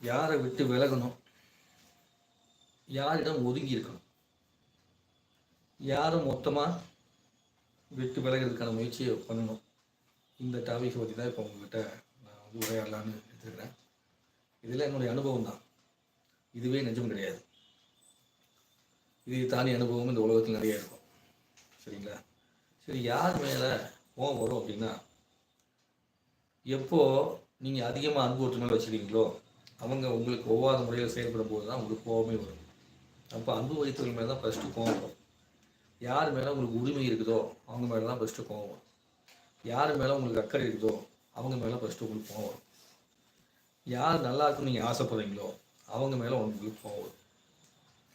யாரை விட்டு விலகணும்? யாரிடம் ஒதுங்கி இருக்கணும்? யாரும் மொத்தமாக விட்டு விலகிறதுக்கான முயற்சியை பண்ணணும்? இந்த டாபிக் பற்றி தான் இப்போ உங்ககிட்ட நான் வந்து உரையாடலான்னு எடுத்துக்கிறேன். இதில் என்னுடைய அனுபவம் தான். இதுவே நிஜம் கிடையாது. இது தானே அனுபவம் இந்த உலகத்தில் நிறைய இருக்கும். சரிங்களா? சரி யார் மேலே கோவம் வரும் அப்படின்னா எப்போ நீங்கள் அதிகமாக அன்பு ஒற்று மேலே வச்சுருக்கீங்களோ அவங்க உங்களுக்கு ஒவ்வாத முறையில் செயல்படும் போது தான் உங்களுக்கு கோவமே வரும். அப்போ அன்பு வைத்தவர்கள் மேலே தான் ஃபஸ்ட்டு கோவம் வரும். யார் மேலே உங்களுக்கு உரிமை இருக்குதோ அவங்க மேலே தான் ஃபஸ்ட்டு கோவம் வரும். யார் மேலே உங்களுக்கு அக்கறை இருக்குதோ அவங்க மேலே ஃபஸ்ட்டு உங்களுக்கு கோபம் வரும். யார் நல்லா இருக்குன்னு நீங்கள் ஆசைப்படுறீங்களோ அவங்க மேலே உங்களுக்கு கோவம் வரும்.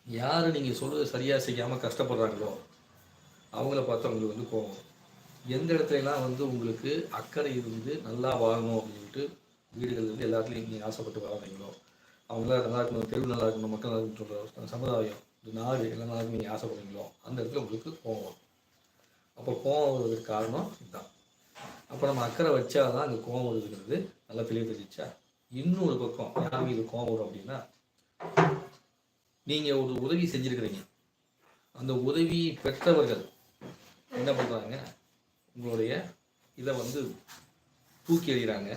யார் நீங்கள் சொல்கிறது சரியாக செய்யாமல் கஷ்டப்படுறாங்களோ அவங்கள பார்த்தா உங்களுக்கு வந்து கோவம் எந்த இடத்துலலாம் வந்து உங்களுக்கு அக்கறை இருந்து நல்லா வாழணும் அப்படின்ட்டு வீடுகள் வந்து எல்லாத்துலேயும் நீங்கள் ஆசைப்பட்டு வாழ்றீங்களோ அவங்களாம் நல்லா இருக்கணும் தெருவு நல்லா இருக்கணும் மக்கள் நல்லா இருக்கணும் சொல்கிற சமுதாயம் இந்த நாடு எல்லாம் நல்லா இருக்கணும் நீங்கள் ஆசைப்படுறீங்களோ? அந்த இடத்துல உங்களுக்கு கோவம் வரும். அப்போ கோவம் வருவதற்கு காரணம் இதுதான். அப்போ நம்ம அக்கறை வச்சாதான் அந்த கோவம் வருதுங்கிறது நல்லா தெளிவு தெரிஞ்சிச்சா? இன்னொரு பக்கம் யாருக்கு இது கோவம் வரும் அப்படின்னா நீங்கள் ஒரு உதவி செஞ்சுருக்கிறீங்க. அந்த உதவி பெற்றவர்கள் என்ன பண்ணுறாங்க உங்களுடைய இதை வந்து தூக்கி எறிகிறாங்க.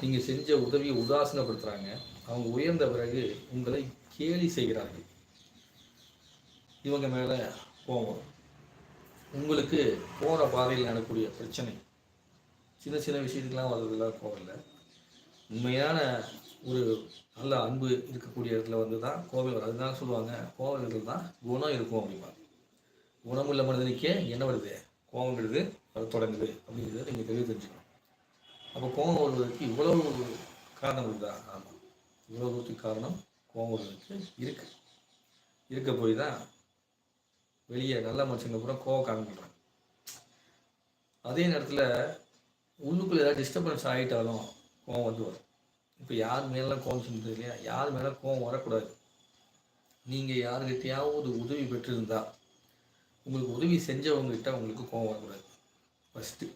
நீங்கள் செஞ்ச உதவியை உதாசீனப்படுத்துகிறாங்க அவங்க உயர்ந்த பிறகு உங்களை கேலி செய்கிறார்கள். இவங்க மேலே கோவம் உங்களுக்கு போகிற பாதையில் நடக்கக்கூடிய பிரச்சனை. சின்ன சின்ன விஷயத்துக்கெலாம் வர்றதுலாம் கோவம் இல்லை. உண்மையான ஒரு நல்ல அன்பு இருக்கக்கூடிய இடத்துல வந்து தான் கோவில் வரும். அதுதான் சொல்லுவாங்க கோவில்கள் தான் குணம் இருக்கும் அப்படிம்பாங்க. குணமுள்ள மனிதனுக்கே என்ன வருது? கோபம் வருது அது தொடங்குது அப்படிங்கிறத நீங்கள் தெளிவு தெரிஞ்சுக்கணும். அப்போ கோபம் வருவதற்கு இவ்வளவு காரணம் இருக்குதா ஆமாம் இவ்வளோ தூரத்துக்கு காரணம் கோபம் வருவதற்கு இருக்கு. இருக்க போய் தான் வெளியே நல்ல மனுஷங்க பூரா கோவம் காமிக்கிறாங்க. அதே நேரத்தில் உள்ளுக்குள்ளே ஏதாவது டிஸ்டர்பன்ஸ் ஆகிட்டாலும் கோவம் வந்து வரும். இப்போ யார் மேலாம் கோவம் சொன்னது இல்லையா? யார் மேலே கோவம் வரக்கூடாது. நீங்கள் யாருக்கிட்டையாவது உதவி பெற்றிருந்தா உங்களுக்கு உதவி செஞ்சவங்ககிட்ட உங்களுக்கு கோவம் வரக்கூடாது. ஃபஸ்ட்டு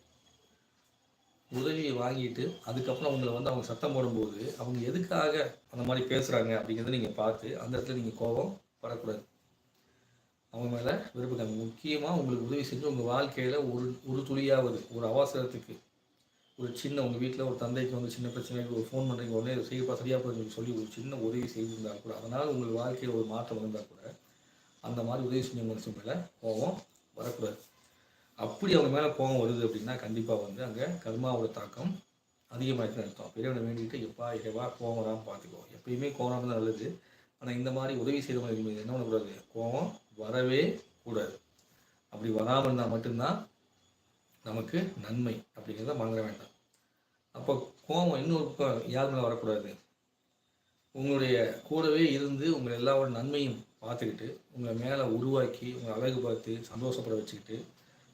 உதவியை வாங்கிட்டு அதுக்கப்புறம் உங்களை வந்து அவங்க சத்தம் போடும்போது அவங்க எதுக்காக அந்த மாதிரி பேசுகிறாங்க அப்படிங்கிறத நீங்கள் பார்த்து அந்த இடத்துல நீங்கள் கோபம் வரக்கூடாது. அவங்க மேலே விருப்பம் முக்கியமாக உங்களுக்கு உதவி செஞ்சு உங்கள் வாழ்க்கையில் ஒரு ஒரு துளியாவது ஒரு அவசரத்துக்கு ஒரு சின்ன உங்கள் வீட்டில் ஒரு தந்தைக்கு வந்து சின்ன பிரச்சனைக்கு ஒரு ஃபோன் பண்ணுறீங்க உடனே இதை சரியாக போய் சொல்லி ஒரு சின்ன உதவி செய்திருந்தால் கூட அதனால் உங்கள் வாழ்க்கையில் ஒரு மாற்றம் வந்தால் கூட அந்த மாதிரி உதவி செஞ்ச மனுஷன் மேலே கோபம் வரக்கூடாது. அப்படி அவங்க மேலே கோபம் வருது அப்படின்னா கண்டிப்பாக வந்து அங்கே கர்மாவோட தாக்கம் அதிகமாகிட்டு அர்த்தம். பெரியவனை வேண்டிக்கிட்டு எப்பா இறைவா கோபம் வராமல் பார்த்துக்கோ. எப்பயுமே கோபம் தான் நல்லது. ஆனால் இந்த மாதிரி உதவி செய்தவங்க என்ன பண்ணக்கூடாது? கோபம் வரவே கூடாது. அப்படி வராமல் இருந்தால் மட்டும்தான் நமக்கு நன்மை அப்படிங்கிறத மறந்துட வேண்டாம். அப்போ கோபம் இன்னொரு பக்கம் யார் மேலே வரக்கூடாது? உங்களுடைய கூடவே இருந்து உங்களை எல்லாரோட நன்மையும் பார்த்துக்கிட்டு உங்களை மேலே உருவாக்கி உங்களை அழகு பார்த்து சந்தோஷப்பட வச்சுக்கிட்டு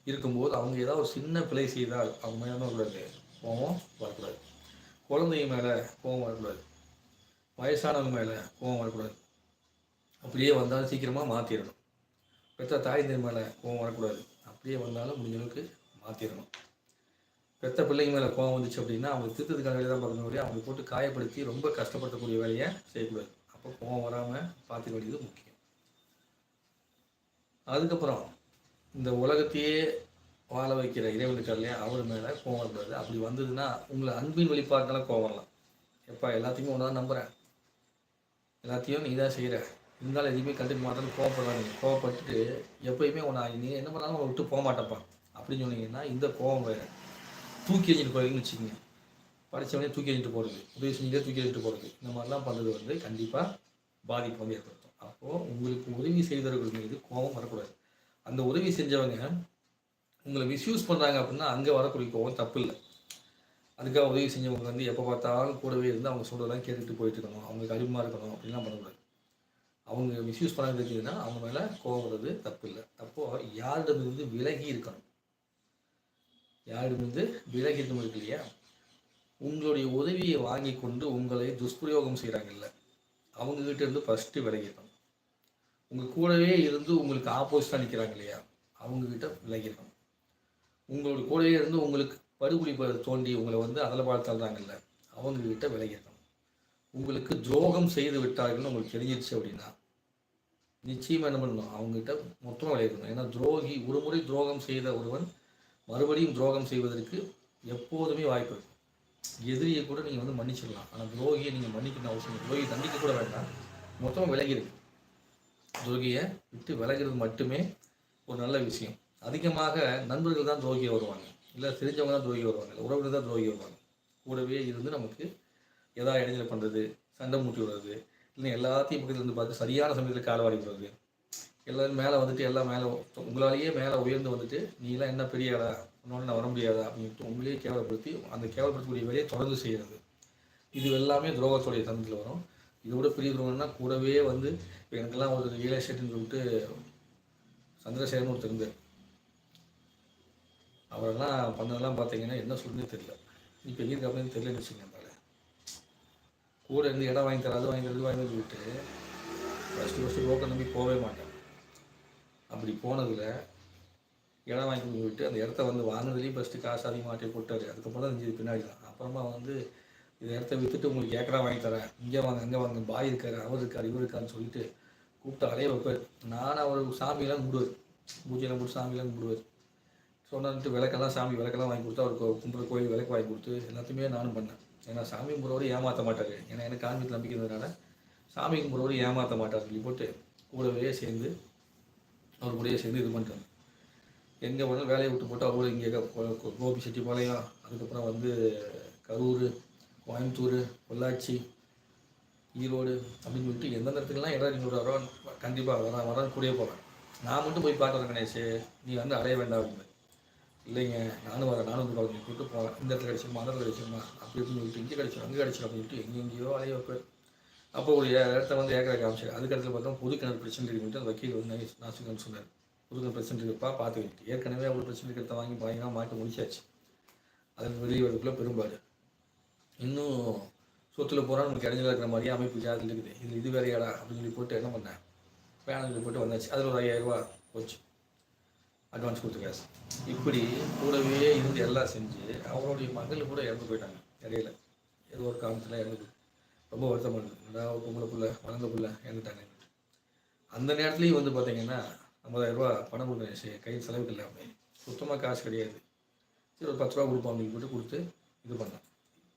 இருக்கும்போது அவங்க ஏதாவது ஒரு சின்ன பிழை செய்தால் அவங்க மேலே என்ன வரக்கூடாது கோபம் வரக்கூடாது. குழந்தைங்க மேலே கோபம் வரக்கூடாது. வயசானவங்க மேலே கோபம் வரக்கூடாது. அப்படியே வந்தாலும் சீக்கிரமாக மாற்றிடணும் பெற்ற தாய் தந்தை மேலே கோபம் வரக்கூடாது. அப்படியே வந்தாலும் முடிஞ்ச அளவுக்கு மாற்றிடணும் பெத்த பிள்ளைங்க மேலே கோவம் வந்துச்சு அப்படின்னா அவங்க திருத்ததுக்கான வேலையை தான் பார்க்கணும் ஒழிய அவங்க போட்டு காயப்படுத்தி ரொம்ப கஷ்டப்படுத்தக்கூடிய வேலையை செய்யக்கூடாது. அப்போ கோபம் வராமல் பார்த்துக்க வேண்டியது முக்கியம். அதுக்கப்புறம் இந்த உலகத்தையே வாழ வைக்கிற இறைவனுக்கு இல்லையா அவர் மேலே கோவம் இருந்தது. அப்படி வந்ததுன்னா உங்களை அன்பின் வெளிப்பாடுனால கோவம்லாம் எப்பா எல்லாத்தையுமே ஒன்றா நம்புகிறேன் எல்லாத்தையும் நீ தான் செய்கிற இருந்தாலும் எதுவுமே கண்டுக்க மாட்டேன்னு கோவப்படுறாங்க கோவப்பட்டுட்டு எப்பயுமே உன்னை நீ என்ன பண்ணாலும் உன்னை விட்டு போக மாட்டேப்பா அப்படின்னு சொன்னீங்கன்னா இந்த கோவம் வேறு. தூக்கி எறிஞ்சிட்டு போகிறீங்கன்னு வச்சுக்கோங்க. படித்தவனே தூக்கி எறிஞ்சிட்டு போகிறது உதவி செஞ்சுட்டே தூக்கி எறிஞ்சிட்டு போகிறது இந்த மாதிரிலாம் பண்ணுறது வந்து கண்டிப்பாக பாதிப்பு வந்து ஏற்படுத்தும். அப்போது உங்களுக்கு உதவி செய்தவர்கள் மீது கோபம் வரக்கூடாது. அந்த உதவி செஞ்சவங்க உங்களை மிஸ்யூஸ் பண்ணுறாங்க அப்படின்னா அங்கே வரக்கூடிய கோவம் தப்பு இல்லை அதுக்காக உதவி செஞ்சவங்க வந்து எப்போ பார்த்தாலும் கூடவே இருந்து அவங்க சொல்கிறதெல்லாம் கேட்டுட்டு போயிட்டு இருக்கணும். அவங்களுக்கு அடிமையாக இருக்கணும் அப்படின்லாம் பண்ணக்கூடாது. அவங்க மிஸ்யூஸ் பண்ண தெரிஞ்சதுன்னா அவங்க மேலே கோவம் வர்றது தப்பு இல்லை அப்போது யாரிடமிருந்து விலகி இருக்கணும்? யாரிடமிருந்து விலகி இருக்கணும் இருக்கு இல்லையா? உங்களுடைய உதவியை வாங்கி கொண்டு உங்களை துஷ்பிரயோகம் செய்கிறாங்கல்ல அவங்ககிட்ட இருந்து ஃபஸ்ட்டு விலகிடணும். உங்கள் கூடவே இருந்து உங்களுக்கு ஆப்போசிட்டாக நிற்கிறாங்க இல்லையா? அவங்கக்கிட்ட விலகிடணும். உங்களோட கூடவே இருந்து உங்களுக்கு படுகொலி தோண்டி உங்களை வந்து அதில் பார்த்து தள்ளுறாங்கல்ல அவங்கக்கிட்ட விலகிடணும். உங்களுக்கு துரோகம் செய்து விட்டார்கள்னு உங்களுக்கு தெரிஞ்சிருச்சு அப்படின்னா நிச்சயமாக என்ன பண்ணணும்? அவங்ககிட்ட மொத்தமாக விளையாடணும் ஏன்னா துரோகி ஒரு முறை துரோகம் செய்த ஒருவன் மறுபடியும் துரோகம் செய்வதற்கு எப்போதுமே வாய்ப்பு இருக்கும். எதிரியை கூட நீங்கள் வந்து மன்னிச்சிடலாம். ஆனால் துரோகியை நீங்கள் மன்னிக்கணும் அவசியம் துரோகி தண்டிக்க கூட வேண்டாம். மொத்தமாக விலகிருக்கு துரோகியை விட்டு விலகிறது மட்டுமே ஒரு நல்ல விஷயம். அதிகமாக நண்பர்கள் தான் துரோகியை வருவாங்க. இல்லை தெரிஞ்சவங்க தான் துரோகி வருவாங்க. இல்லை உறவுகள் தான் துரோகி வருவாங்க. கூடவே இருந்து நமக்கு எதா இடைஞ்சல் பண்ணுறது சண்டை மூட்டி விடுறது இல்லை எல்லாத்தையும் பக்கத்தில் இருந்து பார்த்து சரியான சமயத்தில் கால வாடி விடுறது. எல்லோரும் மேலே வந்துட்டு எல்லாம் மேலே உங்களாலேயே மேலே உயர்ந்து வந்துட்டு நீ எல்லாம் என்ன பெரிய ஆளா உன்னோட நான் வர முடியாதா? அப்படின்ட்டு உங்களையே கேவலப்படுத்தி அந்த கேவலப்படுத்தக்கூடிய வேலையை தொடர்ந்து செய்கிறது இது எல்லாமே துரோகத்துடைய தந்தத்தில் வரும். இதோட பெரிய துரோகம்னா கூடவே வந்து இப்போ எனக்கெல்லாம் ஒரு ரியல் எஸ்டேட்னு சொல்லிட்டு சந்திரசேகரன் ஒருத்தர் இருந்தார். அவரெல்லாம் பண்ணதெல்லாம் பார்த்தீங்கன்னா என்ன சொல்லுன்னு தெரியல. இப்போ எங்கே இருக்க தெரியலன்னு வச்சுக்கோங்க கூட இருந்து இடம் வாங்கி தராது வாங்கி தரது வாங்கி சொல்லிட்டு ஃபஸ்ட்டு ஃபஸ்ட்டு லோக்கல் நம்பி போகவே மாட்டேன். அப்படி போனதில் இடம் வாங்கி கொண்டு போயிட்டு அந்த இடத்த வந்து வாங்கினதுலேயும் ஃபஸ்ட்டு காசு அதிகமாக போட்டார். அதுக்கப்புறம் தான் தெரிஞ்சது பின்னாடி தான். அப்புறமா வந்து இந்த இடத்த விற்றுட்டு உங்களுக்கு ஏக்கரா வாங்கி தரேன். இங்கே வாங்க அங்கே வாங்க பாய் இருக்காரு அவர் இருக்கார் இவர் இருக்காருன்னு சொல்லிட்டு கூப்பிட்டாலே வைப்பார். நான் அவர் சாமியெல்லாம் கும்பிடுவார். பூஜையெல்லாம் போட்டு சாமியெல்லாம் கும்பிடுவார். சொன்னான்ட்டு விளக்கெல்லாம் சாமி விளக்கெல்லாம் வாங்கி கொடுத்து அவர் கும்பிட்ற கோயில் விளக்கு வாங்கி கொடுத்து எல்லாத்தையுமே நானும் பண்ணேன். ஏன்னா சாமி கும்பிட்றவரை ஏமாற்ற மாட்டார். ஏன்னா எனக்கு ஆன்மீக நம்பிக்கை சாமி கும்பிட்றவரை ஏமாற்ற மாட்டார் சொல்லி போட்டு கூடவே சேர்ந்து அவர் கூடயே சேர்ந்து இது பண்ணிட்டு எங்கே போனாலும் வேலையை விட்டு போட்டு அவரோட இங்கே கோபி செட்டிப்பாளையம் அதுக்கப்புறம் வந்து கரூர் கோயம்புத்தூர் பொள்ளாச்சி ஈரோடு அப்படின்னு சொல்லிட்டு எந்தெந்த இடத்துக்குலாம் இடம் நீங்கள் ஒரு கண்டிப்பாக வர வரேன் கூடயே போவேன் நான் மட்டும் போய் பார்க்குறேன் கணேஷ். நீ வந்து அலைய வேண்டாம் அப்படின்னு. இல்லைங்க நானும் வரேன். நானும் வந்து பார்க்க கூப்பிட்டு போவேன் இந்த இடத்துல கிடைச்சிருமா? அந்த இடத்துல கிடைச்சிருமா? அப்படி இப்படின்னு சொல்லிட்டு இங்கே கிடைச்சிடும் அங்கே கிடைச்சிடும் அப்படின்னு சொல்லிட்டு எங்கெங்கேயோ அலைய வைப்பேன். அப்போ ஒரு இடத்த வந்து ஏக்கரை காமிச்சார். அதுக்கு இடத்துல பார்த்தா புது கிணறு பிரச்சனை இருக்குன்ட்டு அந்த வக்கீல் வந்து நைஸ் சொன்னார். புது கிணறு பிரச்சனை இருக்குப்பா பார்த்துக்கிட்டு ஏற்கனவே அவ்வளோ பிரச்சனை இருக்கிறத வாங்கி வாங்கினா மாட்டி முடிச்சாச்சு. அதில் வெளியே வரதுக்குள்ளே பெரும்பாடு. இன்னும் சொத்துல போகிறா நமக்கு இடைஞ்சல இருக்கிற மாதிரியே அமைப்பு ஜாதி இருக்குது. இது இது வேறையாடா அப்படின்னு சொல்லி போட்டு என்ன பண்ணேன் வேணாம்னு சொல்லி போட்டு வந்தாச்சு. அதில் ஒரு ஐயாயிரரூபா போச்சு. அட்வான்ஸ் கொடுத்து காசு. இப்படி கூடவே இருந்து எல்லாம் செஞ்சு அவருடைய மகள் கூட இறந்து போயிட்டாங்க. இடையில. ஏதோ ஒரு காரணத்தில் இறந்து ரொம்ப வருத்தம் நான் ரெண்டாவது பொம்பளை பிள்ளை வளர்ந்த பிள்ளை இறந்துட்டாங்க அந்த நேரத்துலையும் வந்து பார்த்தீங்கன்னா ஐம்பதாயிரரூபா பணம் கொடுங்க கையில் செலவுக்கு இல்லை சுத்தமாக காசு கிடையாது. சரி ஒரு பத்து ரூபா கொடுப்போம் அப்படின்னு போட்டு கொடுத்து இது பண்ணேன்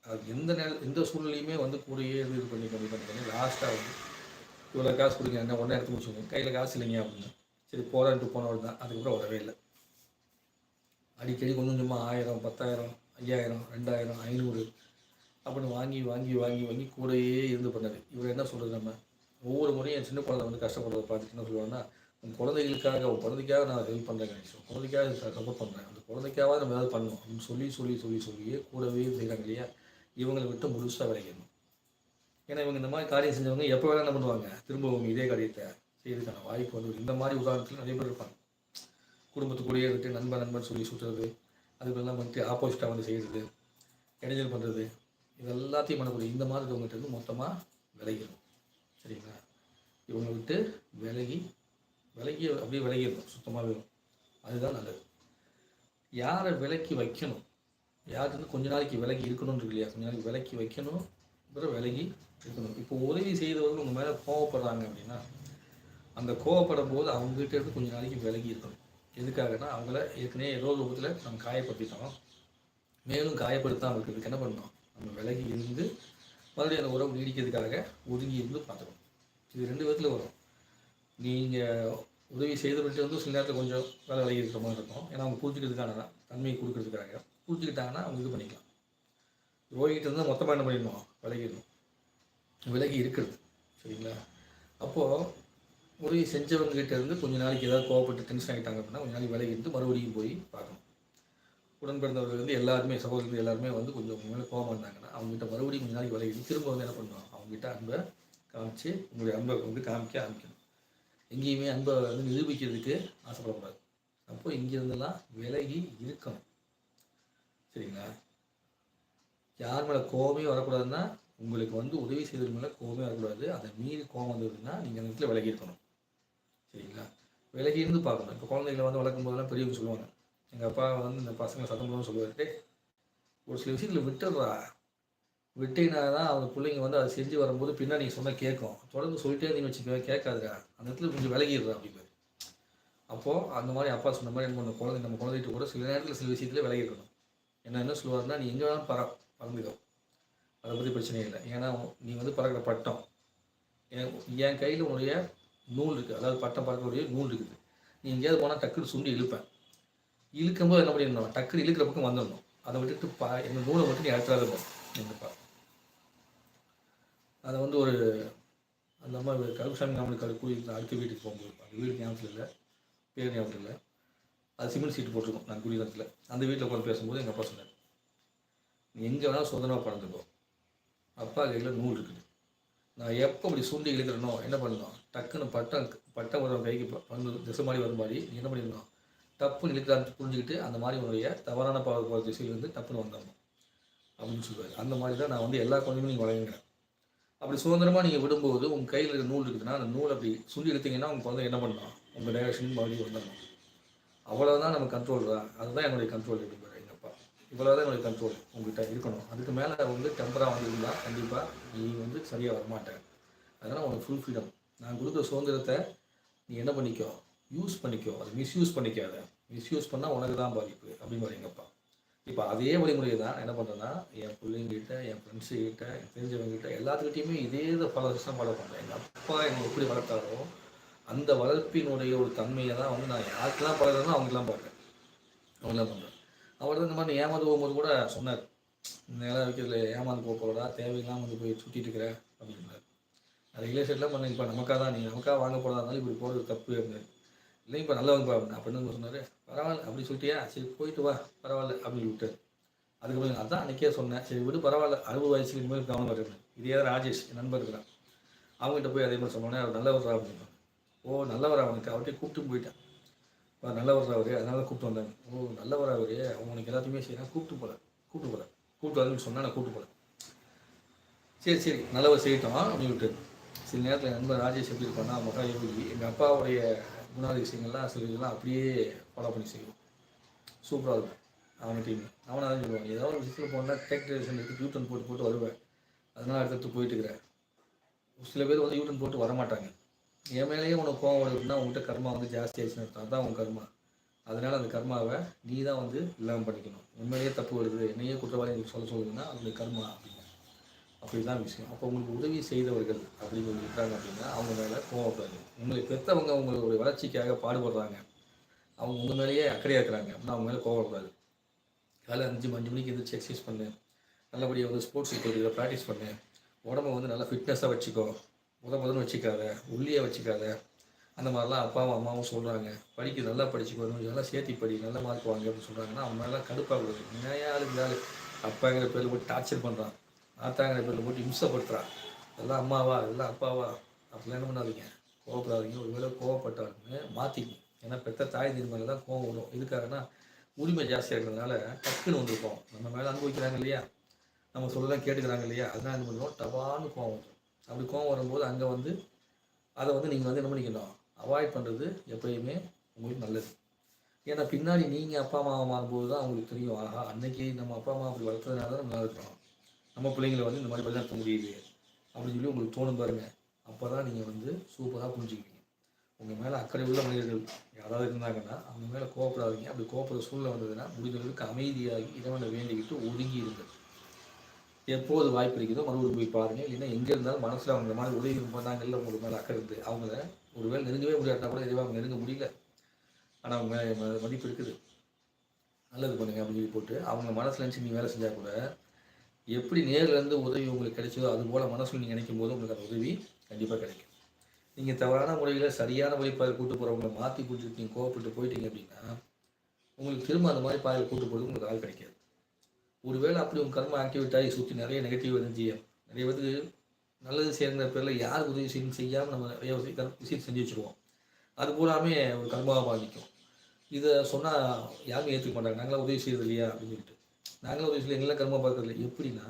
அது எந்த நேர எந்த சூழ்நிலையுமே வந்து கூடயே இது பண்ணி கம்மி பண்ணி பண்ணி லாஸ்ட்டாக வந்து இவ்வளோ காசு கொடுங்க என்ன உடனே எடுத்து முடிச்சுங்க கையில் காசு இல்லைங்க அப்படின்னு. சரி போகிறான்ட்டு போனவர் தான். அதுக்கப்புறம் வரவே இல்லை. அடிக்கடி கொஞ்சம் கொஞ்சமாக ஆயிரம் பத்தாயிரம் ஐயாயிரம் ரெண்டாயிரம் ஐநூறு அப்படின்னு வாங்கி வாங்கி வாங்கி வாங்கி கூடயே இருந்து பண்ணாரு இவர் என்ன சொல்கிறது நம்ம? ஒவ்வொரு முறையும் என் சின்ன குழந்தை வந்து கஷ்டப்படுறத பார்த்துட்டு என்ன சொல்லுவாங்கன்னா உன் குழந்தைகளுக்காக உன் குழந்தைக்காக நான் ஹெல்ப் பண்ணுறேன் கணேஷ். குழந்தைக்காக சப்போர்ட் பண்ணுறேன் அந்த குழந்தைக்காக நம்ம ஏதாவது பண்ணணும் அப்படின்னு சொல்லி சொல்லி சொல்லி சொல்லியே கூடவே செய்கிறாங்க இல்லையா? இவங்களை விட்டு முழுசாக விளையணும் ஏன்னா இவங்க இந்த மாதிரி காரியம் செஞ்சவங்க எப்போ வேணால் என்ன பண்ணுவாங்க? திரும்பவும் இதே காரியத்தை செய்யறதுக்கான வாய்ப்பு வந்து இந்த மாதிரி உதாரணத்தில் நிறைய பேர் இருப்பாங்க. குடும்பத்துக்குள்ளேயே இருந்துட்டு நண்பன் நண்பன் சொல்லி சுற்றுறது அதுக்கெல்லாம் வந்துட்டு ஆப்போசிட்டாக வந்து செய்கிறது இடைஞ்சல் பண்ணுறது இது எல்லாத்தையும் பண்ணக்கூடிய இந்த மாதிரி இருக்கவங்ககிட்ட இருந்து மொத்தமாக விலகிடும் சரிங்களா? இவங்களை விட்டு விலகி விலகி அப்படியே விலகிடணும். சுத்தமாகவே அதுதான் நல்லது. யாரை விலக்கி வைக்கணும்? யார்கிட்ட கொஞ்ச நாளைக்கு விலகி இருக்கணும்னு இருக்கு இல்லையா? கொஞ்ச நாளைக்கு விலக்கி வைக்கணும் அப்புறம் விலகி இருக்கணும். இப்போ உதவி செய்தவர்கள் உங்கள் மேலே கோவப்படுறாங்க அப்படின்னா அந்த கோவப்படும் போது அவங்ககிட்ட இருந்து கொஞ்ச நாளைக்கு விலகி இருக்கணும். எதுக்காகனா அவங்கள ஏற்கனவே ஏதோ ஒரு ரூபத்தில் நம்ம காயப்படுத்திட்டோம். மேலும் காயப்படுத்தாமல் இருக்கிறதுக்கு என்ன பண்ணணும்? நம்ம விலகி இருந்து மறுபடியும் அந்த உறவு நீடிக்கிறதுக்காக ஒதுங்கி இருந்து பார்த்துக்கணும். இது ரெண்டு விதத்தில் வரும். நீங்கள் உதவி செய்தவர்கிட்ட வந்து சில நேரத்தில் கொஞ்சம் வேலை விலகி இருக்கிற மாதிரி இருக்கும். ஏன்னா அவங்க புரிஞ்சுக்கிறதுக்கான தன்மையை கொடுக்கறதுக்காக. புரிஞ்சுக்கிட்டாங்கன்னா அவங்க இது பண்ணிக்கலாம். ரோகிட்ட இருந்தால் மொத்தமாக என்ன பண்ணிடணும்? விலகிடணும். விலகி இருக்கிறது. சரிங்களா? அப்போது உதவி செஞ்சவங்ககிட்ட இருந்து கொஞ்ச நாளைக்கு ஏதாவது கோவப்பட்டு டென்ஷன் ஆகிட்டாங்க அப்படின்னா கொஞ்ச நாளைக்கு விலகி இருந்து மறுபடியும் போய் பார்க்கணும். உடன் பிறந்தவர்கள் வந்து எல்லாருமே சகோதரர்கள் எல்லாருமே வந்து கொஞ்சம் மேலே கோபம் இருந்தாங்கன்னா அவங்ககிட்ட மறுபடியும் கொஞ்ச நாளைக்கு விலகி திரும்ப வந்து என்ன பண்ணுவோம் அவங்ககிட்ட அன்பை காமிச்சு உங்களுடைய அன்பை வந்து காமிக்க ஆரம்பிக்கணும். எங்கேயுமே அன்பை வந்து நிரூபிக்கிறதுக்கு ஆசைப்படக்கூடாது. அப்போது இங்கேருந்தெல்லாம் விலகி இருக்கணும். சரிங்களா? யார் மேலே கோபமே வரக்கூடாதுன்னா உங்களுக்கு வந்து உதவி செய்தது மேலே கோபமே வரக்கூடாது. அதை மீறி கோவம் வந்ததுன்னா நீங்கள் அந்த இடத்துல விலகி இருக்கணும். சரிங்களா? விலகி இருந்து பார்க்கணும். இப்போ குழந்தைகளை வந்து வளர்க்கும் போதெல்லாம் பெரியவங்க சொல்லுவாங்க. எங்கள் அப்பா வந்து இந்த பசங்க சத்தம் போடணும்னு சொல்லுவார். ஒரு சில விஷயத்தில் விட்டுடுறா. விட்டீங்கன்னா தான் அவங்க பிள்ளைங்க வந்து அதை செஞ்சு வரும்போது பின்னாடி நீங்கள் சொன்னால் கேட்கும். தொடர்ந்து சொல்லிட்டே நீங்கள் வச்சுக்கவே கேட்காதுடா. அந்த இடத்துல கொஞ்சம் விலகிடுறா அப்படிங்கிறது அப்போது அந்த மாதிரி அப்பா சொன்ன மாதிரி என்ன பண்ண குழந்தை நம்ம குழந்தைகிட்ட கூட சில நேரத்தில் சில விஷயத்துல விலகி இருக்கணும் என்ன என்ன நீ எங்கே வேணாலும் பற பறந்துக்கோ. அதை பற்றி பிரச்சனையே இல்லை. ஏன்னா நீ வந்து பறக்கிற பட்டம். என் என் கையில் உன்னுடைய நூல் இருக்குது அதாவது பட்டம் பறக்கக்கூடிய நூல் இருக்குது. நீ எங்கேயாவது போனால் டக்குன்னு சுண்டி இழுப்பேன். இழுக்கும்போது என்ன பண்ணிடணும் டக்குன்னு இழுக்கிற பக்கம் வந்துடணும். அதை விட்டுட்டு பா எங்கள் நூலை மட்டும் நீ அழுத்தாத எங்கப்பா அதை வந்து ஒரு அந்த அம்மா கருப்புசாமி நம்மளுக்கு அது கூலி அடுத்த வீட்டுக்கு போகும்போது அந்த வீடு ஞாபகத்தில் இல்லை. பேர் ஞாபகத்தில் இல்லை. அது சிமெண்ட் சீட்டு போட்டிருக்கோம் நான் குடியிருந்தத்தில் அந்த வீட்டில் உட்காந்து பேசும்போது எங்கள் அப்பா சொன்னார் நீ எங்கே வேணாலும் சுதந்திரமாக பறந்துக்கோ அப்பா கையில் நூல் இருக்குது. நான் எப்போ இப்படி சுண்டி இழுக்கிறனோ என்ன பண்ணணும் டக்குன்னு பட்டம் பட்டம் வர கைக்கு ப- வந்து திசை மாதிரி வரும் மாதிரி நீ என்ன பண்ணிடணும் டப்புன்னு இழுக்கிறான்னு புரிஞ்சுக்கிட்டு அந்த மாதிரி உன்னுடைய தவறான பாவ போகிற திசையிலேருந்து டப்புன்னு வந்தோம் அப்படின்னு சொல்லுவார். அந்த மாதிரி தான் நான் வந்து எல்லா குழந்தையும் நீங்கள் வழங்குறேன் அப்படி சுதந்திரமாக நீங்கள் விடும்போது உங்கள் கையில் இருக்கிற நூல் இருக்குதுன்னா அந்த நூல் அப்படி சுண்டி எடுத்தீங்கன்னா உங்கள் குழந்தை என்ன பண்ணலாம் உங்கள் டைரக்ஷன் மறுபடியும் வந்துடணும். அவ்வளோதான் நம்ம கண்ட்ரோல் தான் அதுதான் என்னுடைய கண்ட்ரோல் எடுப்பார் எங்கள் அப்பா இவ்வளோதான் என்னுடைய கண்ட்ரோல் உங்ககிட்ட இருக்கணும். அதுக்கு மேலே வந்து டெம்பராக வந்து இருந்தால் கண்டிப்பாக நீ வந்து சரியாக வரமாட்டேன் அதனால் உனக்கு ஃபுல் ஃப்ரீடம் நான் கொடுக்குற சுதந்திரத்தை நீ என்ன பண்ணிக்கோ? யூஸ் பண்ணிக்கோ. அதை மிஸ்யூஸ் பண்ணிக்காத. மிஸ்யூஸ் பண்ணால் உனக்கு தான் பாதிப்பு அப்படின்னு எங்கள் அப்பா இப்போ அதே வழிமுறையை தான் என்ன பண்ணுறேன்னா என் பிள்ளைங்கிட்ட என் ஃப்ரெண்ட்ஸுக்கிட்ட என் தெரிஞ்சவங்ககிட்ட எல்லாத்துக்கிட்டையுமே இதே இதை பல வருஷம் ஃபாலோ பண்ணுறேன் எங்கள் அப்பா எங்களை எப்படி வளர்த்தாரோ அந்த வளர்ப்பினுடைய ஒரு தன்மையை தான் வந்து நான் யாருக்கெல்லாம் பழகிறேனோ அவங்கெல்லாம் பார்க்குறேன் அவங்களாம் பண்ணுறேன் அவர் தான் இந்த மாதிரி ஏமாந்து போகும்போது கூட சொன்னார் நேராக வைக்கிறதுல ஏமாந்து போக போகிறதா தேவையில்லாமல் வந்து போய் சுற்றிட்டு இருக்கிற அப்படின்னாரு. அது ரியல் எஸ்டேட்லாம் பண்ண இப்போ நமக்காக தான் நீங்கள் நமக்காக வாங்க போகிறதா இருந்தாலும் இப்படி போகிறது தப்பு அப்படின்னு இல்லை இப்போ நல்லவங்க அப்படின்னு அப்படின்னு சொன்னார்? பரவாயில்ல அப்படி சொல்லிட்டியா? சரி போயிட்டு வா பரவாயில்ல அப்படின்னு விட்டார். அதுக்கப்புறம் அதான் அன்றைக்கே சொன்னேன் சரி விடு பரவாயில்ல அறுபது வயசுக்கு இனிமேல் கவனம் வருது இதே ராஜேஷ் நண்பர் இருக்கிறான். அவங்ககிட்ட போய் அதே மாதிரி சொன்னோன்னே அவர் நல்லவர் அப்படின்னு ஓ நல்லவர் அவனுக்கு அவர்கிட்ட கூப்பிட்டு போயிட்டேன். இப்போ நல்லவர் அவர். அதனால கூப்பிட்டு வந்தாங்க ஓ நல்லவர் அவர். அவனுக்கு எல்லாத்தையுமே செய்யலாம் கூப்பிட்டு போல. கூப்பிட்டு போல. கூப்பிட்டு வரணும்னு சொன்னால் நான் கூப்பிட்டு போல. சரி சரி. நல்லவர் செய்யட்டும். அப்படின்னு சில நேரத்தில் நண்பர் ராஜேஷ் எப்படி இருப்பான்னா மகா யோகி எங்கள் அப்பாவுடைய குணாதிசயங்கள்லாம் சில இதெல்லாம் அப்படியே ஃபாலோ பண்ணி செய்வோம். சூப்பராக இருக்கும். அவன் டீம் அவனை தான் சொல்லுவான். ஏதாவது ஒரு விஷயத்தில் போனால் டேக் டிரெக்ஷன் எடுத்து யூட்டன் போட்டு போட்டு வருவேன். அதனால் அடுத்தடுத்து போயிட்டு இருக்கிறேன். சில பேர் வந்து யூட்டன் போட்டு வரமாட்டாங்க. என் மேலேயே உனக்கு கோவம் வருதுன்னா உங்கள்கிட்ட கர்மா வந்து ஜாஸ்தி ஆயிடுச்சுன்னு அர்த்தம். அதான் உன் கர்மா. அதனால அந்த கர்மாவை நீ தான் வந்து இல்லாமல் பண்ணிக்கணும். உண்மையிலேயே தப்பு வருது என்னையே குற்றவாளி எனக்கு சொல்ல சொல்லுதுன்னா அது கர்மா அப்படின்னு அப்படி தான் விஷயம். அப்போ உங்களுக்கு உதவி செய்தவர்கள் அப்படின்னு சொல்லி இருக்காங்க அப்படின்னா அவங்க மேலே கோவப்படாது உங்களை பெற்றவங்க உங்களுடைய வளர்ச்சிக்காக பாடுபடுறாங்க. அவங்க உங்கள் மேலேயே அக்கறையாக இருக்கிறாங்க அப்படின்னா அவங்க மேலே கோவப்படாது. காலை அஞ்சு அஞ்சு மணிக்கு எதிர்த்து எக்ஸசைஸ் பண்ணு. நல்லபடியாக வந்து ஸ்போர்ட்ஸ் ப்ராக்டிஸ் பண்ணு. உடம்ப வந்து நல்லா ஃபிட்னஸாக வச்சுக்கோ. முத முதன்னு வச்சுக்காத ஒல்லியாக வச்சுக்காத. அந்த மாதிரிலாம் அப்பாவும் அம்மாவும் சொல்கிறாங்க படிக்க நல்லா படிச்சுக்கோ இன்னும் நல்லா சேர்த்தி படி நல்ல மார்க் வாங்க அப்படின்னு சொல்கிறாங்கன்னா அவன் மேலாம் கடுப்பாக கூடாது நிறையா இருந்தாலும் அப்பாங்கிற பேரில் போட்டு டார்ச்சர் பண்ணுறான் ஆத்தாங்கிற பேரில் போட்டு இம்சப்படுத்துறான். இதெல்லாம் அம்மாவா? இதெல்லாம் அப்பாவா? அப்படிலாம் என்ன பண்ணாதீங்க. கோவப்படாதீங்க. ஒருவேளை கோவப்பட்டாலுமே மாற்றிக்கணும் ஏன்னா பெற்ற தாய் தீர் தான் கோவம் வரும். எதுக்காகனா உரிமை ஜாஸ்தியாக இருக்கிறதுனால டக்குன்னு வந்திருக்கோம். நம்ம மேலே அனுபவிக்கிறாங்க இல்லையா? நம்ம சொல்லலாம் கேட்டுக்கிறாங்க இல்லையா? அதெல்லாம் என்ன பண்ணுவோம்? டபான்னு கோவம் வரும் அப்படி கோவம் வரும்போது அங்கே வந்து அதை வந்து நீங்கள் வந்து என்ன பண்ணிக்கலாம் அவாய்ட் பண்ணுறது எப்பயுமே உங்களுக்கு நல்லது. ஏன்னா பின்னாடி நீங்கள் அப்பா அம்மாவை மாறும்போது தான் அவங்களுக்கு தெரியும். ஆஹா அன்னைக்கு நம்ம அப்பா அம்மா அப்படி வளர்த்ததுனால தான் நம்ம நல்லா இருக்கிறோம். நம்ம பிள்ளைங்களை வந்து இந்த மாதிரி வழிநடத்த முடியுது. அப்படின்னு சொல்லி உங்களுக்கு தோணும் பாருங்கள் அப்போ தான் நீங்கள் வந்து சூப்பராக புரிஞ்சுக்குவீங்க. உங்கள் மேலே அக்கறை உள்ள மனிதர்கள் யாராவது இருந்தாங்கன்னா அவங்க மேலே கோவப்படாதீங்க. அப்படி கோவப்படுற சூழ்நிலை வந்ததுன்னா முடிஞ்ச அளவுக்கு அமைதியாகி இதை வேண்டிக்கிட்டு ஒதுங்கி இருந்தது எப்போது வாய்ப்பு இருக்குதோ மறுபடியும் போய் பாருங்கள் இல்லைன்னா எங்கே இருந்தாலும் மனசில் அவங்க மாதிரி உதவி பண்ணாங்கல்ல உங்களுக்கு மேலே அக்கறை இருந்து அவங்கள ஒருவேளை நெருங்கவே முடியாட்டா கூட எதுவாக அவங்க நெருங்க முடியல. ஆனால் அவங்க மேலே மதிப்பு இருக்குது. நல்லது பண்ணுங்க அப்படின்னு சொல்லி போட்டு அவங்க மனசில் நினச்சி நீங்கள் வேலை செஞ்சால் கூட எப்படி நேர்லேருந்து உதவி உங்களுக்கு கிடைச்சதோ அது போல் மனசில் நீங்கள் நினைக்கும் போது உங்களுக்கு அந்த உதவி கண்டிப்பாக கிடைக்கும். நீங்கள் தவறான முறையில் சரியான வழிபாதையில் கூட்டு போகிறவங்களை மாற்றி கூட்டிட்டு நீங்கள் கோவப்பட்டு போயிட்டீங்க அப்படின்னா உங்களுக்கு திரும்ப அந்த மாதிரி பாதையில் கூட்டு போகிறது உங்களுக்கு ஆள் கிடைக்காது. ஒருவேளை அப்படி உங்கள் கர்மம் ஆக்டிவேட் சுற்றி நிறைய நெகட்டிவ் எனர்ஜி நிறைய பேருக்கு நல்லது செய்யற பேரில் யார் உதவி செய்யணும் செய்யாமல் நம்ம நிறைய விஷயம் செஞ்சு வச்சுருவோம். அது பூராமே ஒரு கர்மாவை பாதிக்கும் இதை சொன்னால் யாருமே ஏற்றுக்க மாட்டாங்க. நாங்களாம் உதவி செய்யறது இல்லையா? அப்படின்னு சொல்லிட்டு. நாங்களும் உதவி செய்யல எங்களாம் கர்மா பார்க்கறது இல்லை. எப்படின்னா